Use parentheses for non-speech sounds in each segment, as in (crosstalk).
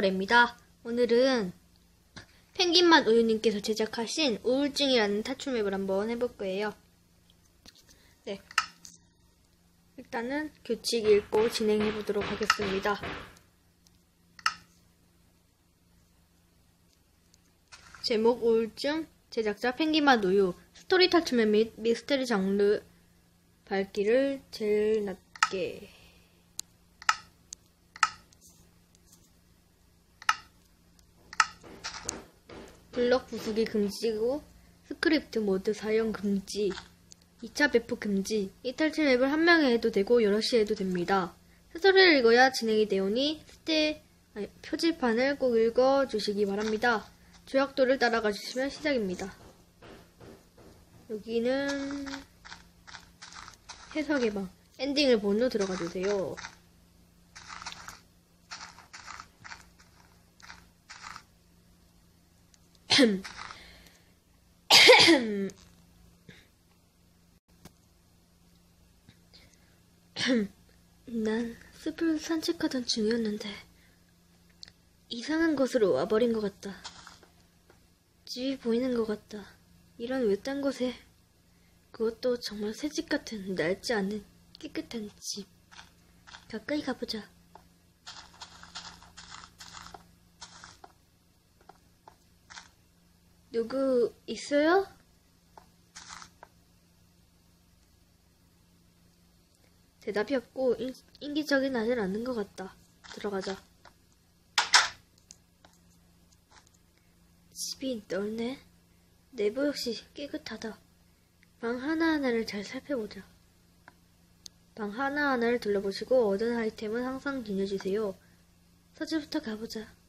탈출메모리입니다. 오늘은 펭귄맛 우유님께서 제작하신 우울증이라는 탈출맵을 한번 해볼 거예요. 네. 일단은 규칙 읽고 진행해 보도록 하겠습니다. 제목 우울증, 제작자 펭귄맛 우유, 스토리 탈출맵 및 미스터리 장르 밝기를 제일 낮게. 블럭 부수기 금지고 스크립트 모드 사용 금지 2차 배포 금지 이 탈출 앱을 한 명이 해도 되고 여럿이 해도 됩니다. 스토리를 읽어야 진행이 되오니 스테 아니, 표지판을 꼭 읽어 주시기 바랍니다. 조약도를 따라가 주시면 시작입니다. 여기는 해석의 방 엔딩을 본로 들어가 주세요. 난 숲을 산책하던 중이었는데 이상한 곳으로 와버린 것 같다. 집이 보이는 것 같다. 이런 외딴 곳에 그것도 정말 새집 같은 낡지 않은 깨끗한 집. 가까이 가보자. 누구 있어요? 대답이 없고 인, 인기적인 하진 않는 것 같다. 들어가자. 집이 넓네. 내부 역시 깨끗하다. 방 하나하나를 잘 살펴보자. 방 하나하나를 둘러보시고 얻은 아이템은 항상 기념해주세요. 서재부터 가보자.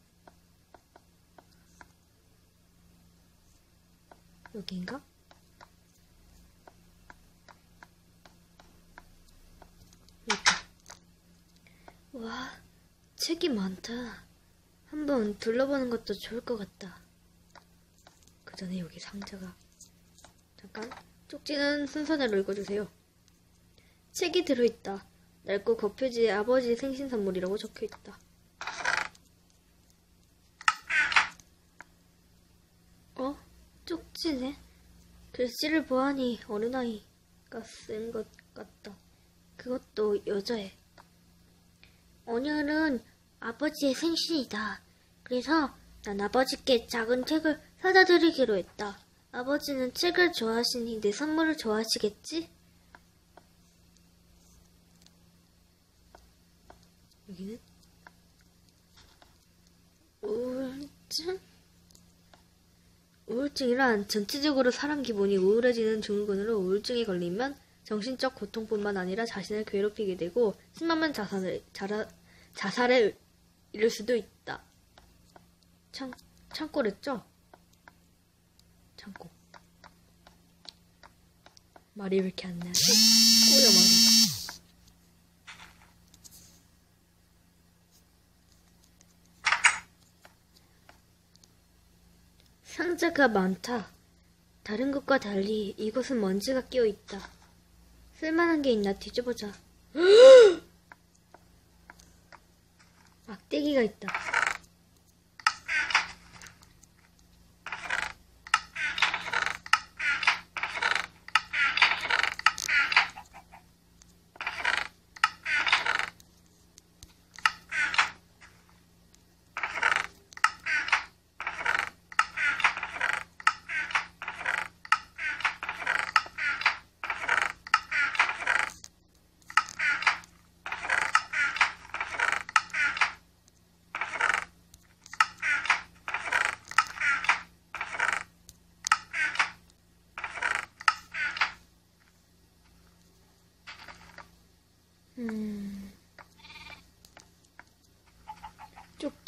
여기인가? 여기. 와, 책이 많다. 한번 둘러보는 것도 좋을 것 같다. 그 전에 여기 상자가. 잠깐, 쪽지는 순서대로 읽어주세요. 책이 들어있다. 낡고 겉표지에 아버지의 생신 선물이라고 적혀있다. 어? 쪽지네. 글씨를 보아하니 어른아이가 쓴 것 같다. 그것도 여자애. 오늘은 아버지의 생신이다. 그래서 난 아버지께 작은 책을 사다 드리기로 했다. 아버지는 책을 좋아하시니 내 선물을 좋아하시겠지? 여기는 우울증? 우울증이란 전체적으로 사람 기분이 우울해지는 증후군으로 우울증에 걸리면 정신적 고통뿐만 아니라 자신을 괴롭히게 되고 심하면 자살을, 자라, 자살에 이를 수도 있다. 참, 참고랬죠? 참고. 말이 왜 이렇게 안 나지? 꼬여 말이. 상자가 많다. 다른 것과 달리 이곳은 먼지가 끼어 있다. 쓸만한 게 있나 뒤져보자. (gasps) 막대기가 있다.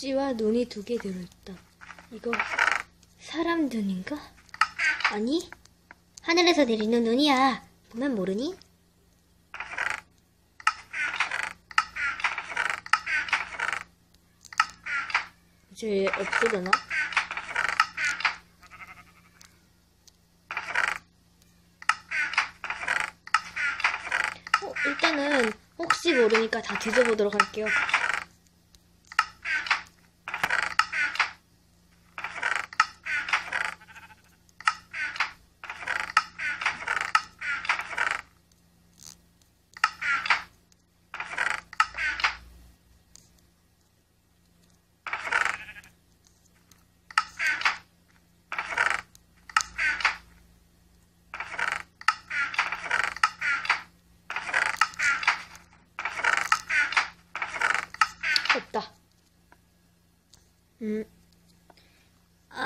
쪽지와 눈이 두 개 들어있다. 이거 사람 눈인가? 아니, 하늘에서 내리는 눈이야. 보면 모르니? 이제 없어졌나? 어, 일단은 혹시 모르니까 다 뒤져보도록 할게요.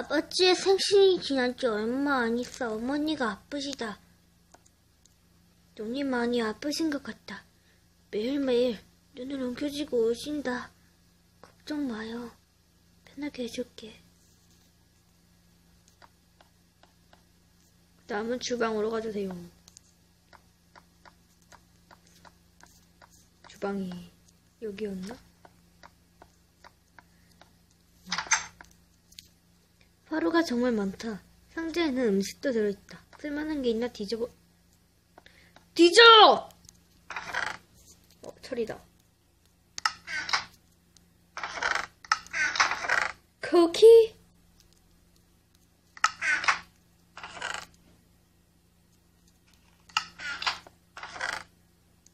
아버지의 생신이 지난 지 얼마 안 있어 어머니가 아프시다. 눈이 많이 아프신 것 같다. 매일매일 눈을 옮겨지고 오신다. 걱정 마요. 편하게 해줄게. 다음은 주방으로 가주세요. 주방이 여기였나? 화로가 정말 많다. 상자에는 음식도 들어있다. 쓸만한 게 있나 뒤져보... 뒤져! 어, 철이다. 쿠키?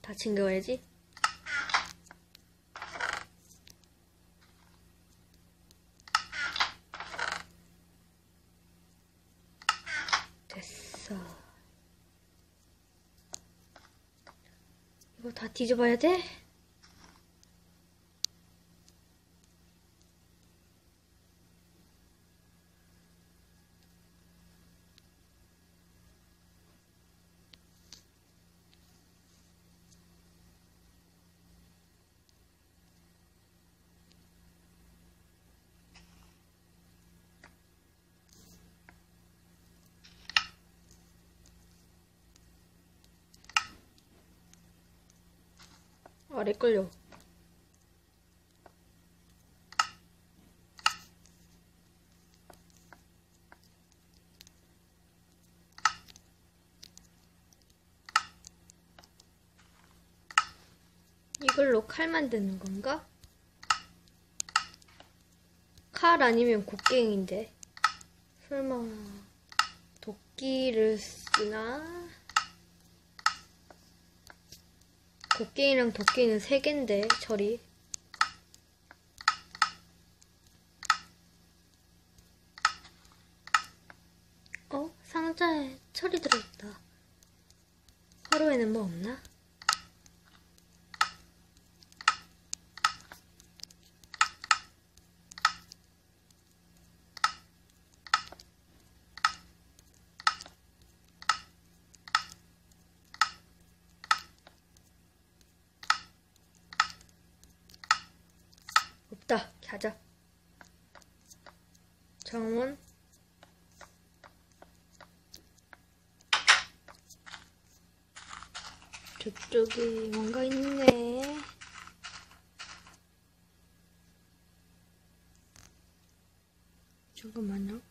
다 챙겨가야지. 됐어. 이거 다 뒤져봐야 돼? 아래 걸려. 이걸로 칼 만드는 건가? 칼 아니면 곡괭인데. 설마 도끼를 쓰나? 곡괭이랑 도끼는 세 개인데 철이 어? 상자에 철이 들어있다 화로에는 뭐 없나? 없다. 가자. 정원. 저쪽에 뭔가 있네. 잠깐만요.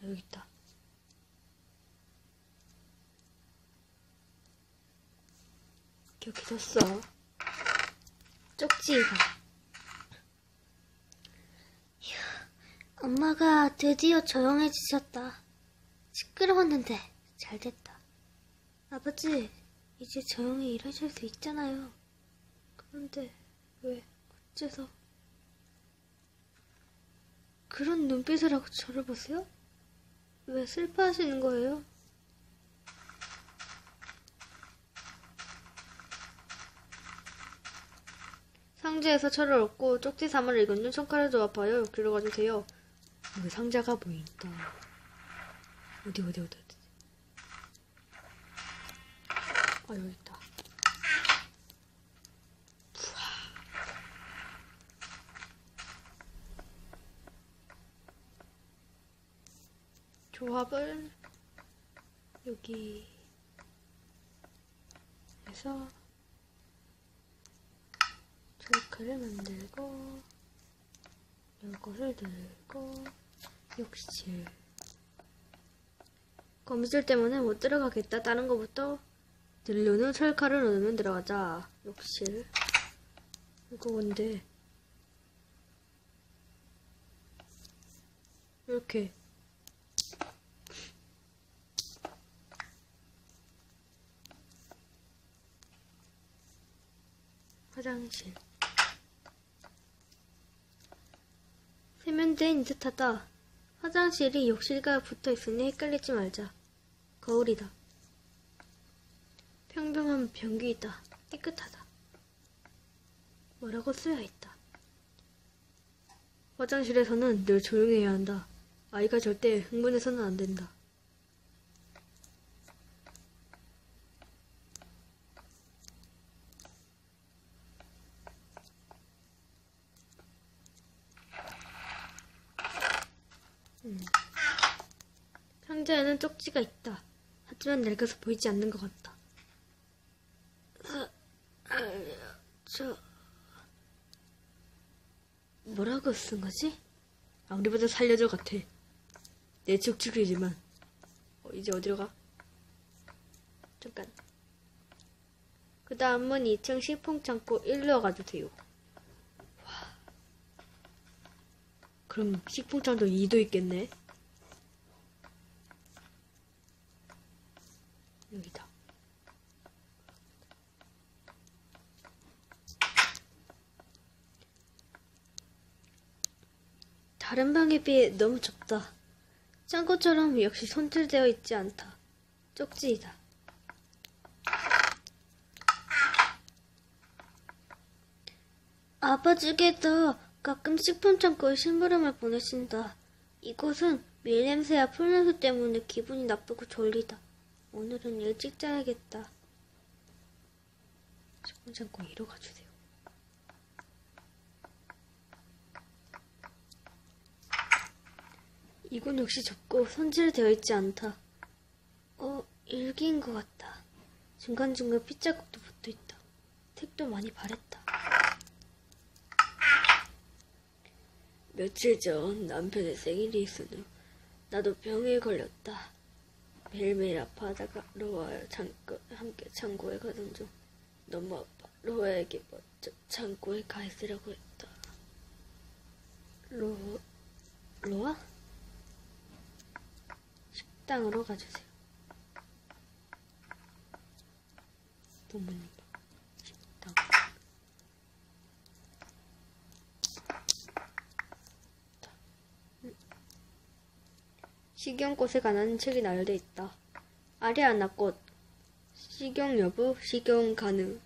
아, 여기 있다. 기억해뒀어. 쪽지가. 엄마가 드디어 조용해지셨다. 시끄러웠는데 잘 됐다. 아버지, 이제 조용히 일하실 수 있잖아요. 그런데 왜 어째서 그런 눈빛을 하고 저를 보세요? 왜 슬퍼하시는 거예요? 상자에서 철을 얻고 쪽지 사물을 읽은 중 손가락을 조합하여 여기로 가주세요. 여기 상자가 보인다. 어디 어디 어디 어디. 아 여기 있다. 조합을 여기 해서 철칼을 만들고 이것을 들고 욕실. 거미줄 때문에 못 들어가겠다. 다른 거부터 들려는 철칼을 얻으면 들어가자. 욕실. 이거 뭔데? 이렇게. 화장실 세면대인 듯하다 화장실이 욕실과 붙어 있으니 헷갈리지 말자 거울이다 평평한 변기이다 깨끗하다. 뭐라고 써야했다. 화장실에서는 늘 조용해야 한다. 아이가 절대 흥분해서는 안 된다. 음. 상자에는 쪽지가 있다. 하지만 낡아서 보이지 않는 것 같다. 저, 뭐라고 쓴 거지? 아무리봐도 살려줘 같아. 내 축축이지만. 어, 이제 어디로 가? 잠깐. 그 다음은 2층 식품창고 1로 가주세요. 와. 그럼 식품창도 2도 있겠네. 여기다. 다른 방에 비해 너무 좁다. 창고처럼 역시 손질되어 있지 않다. 쪽지이다. 아버지께서 가끔 식품 창고에 심부름을 보내신다. 이곳은 밀냄새와 풀냄새 때문에 기분이 나쁘고 졸리다. 오늘은 일찍 자야겠다. 식품창고 2로 가주세요. 이곳 역시 좁고 손질되어 있지 않다. 어, 일기인 것 같다. 중간중간 핏자국도 붙어 있다. 택도 많이 바랬다. 며칠 전 남편의 생일이 있으며 나도 병에 걸렸다. 매일매일 아파하다가 로아와 창고, 함께 창고에 가던 중 너무 아파 로아에게 먼저 창고에 가 있으라고 했다. 로, 로아? 식당으로 가주세요. 부모님 식당 식용꽃에 관한 책이 나열돼 있다. 아리아나 꽃 식용 여부, 식용 가능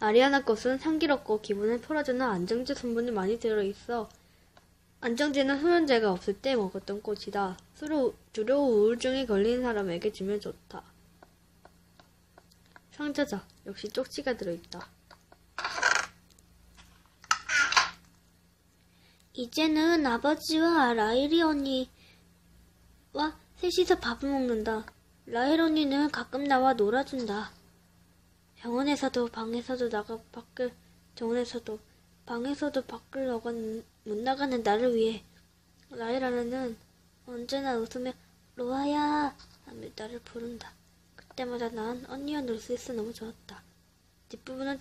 아리아나 꽃은 향기롭고 기분을 풀어주는 안정제 성분이 많이 들어있어 안정제는 흡연제가 없을 때 먹었던 꽃이다. 주로, 주로 우울증에 걸린 사람에게 주면 좋다. 상자자 역시 쪽지가 들어있다. 이제는 아버지와 라일이 언니 와 셋이서 밥을 먹는다. 라일 언니는 가끔 나와 놀아준다. 병원에서도 방에서도 나가 밖을 정원에서도 방에서도 밖을 나가 못 나가는 나를 위해 라일 언니는 언제나 웃으며 로아야 하며 나를 부른다. 그때마다 난 언니와 놀 수 있어 너무 좋았다. 뒷부분은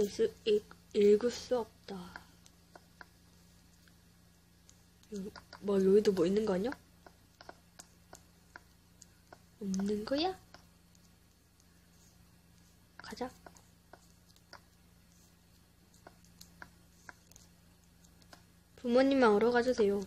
있어 읽, 읽을 수 없다. 요- 뭐 여기도 뭐 있는 거 아니야? 없는 거야? 가자. 부모님 방으로 가주세요.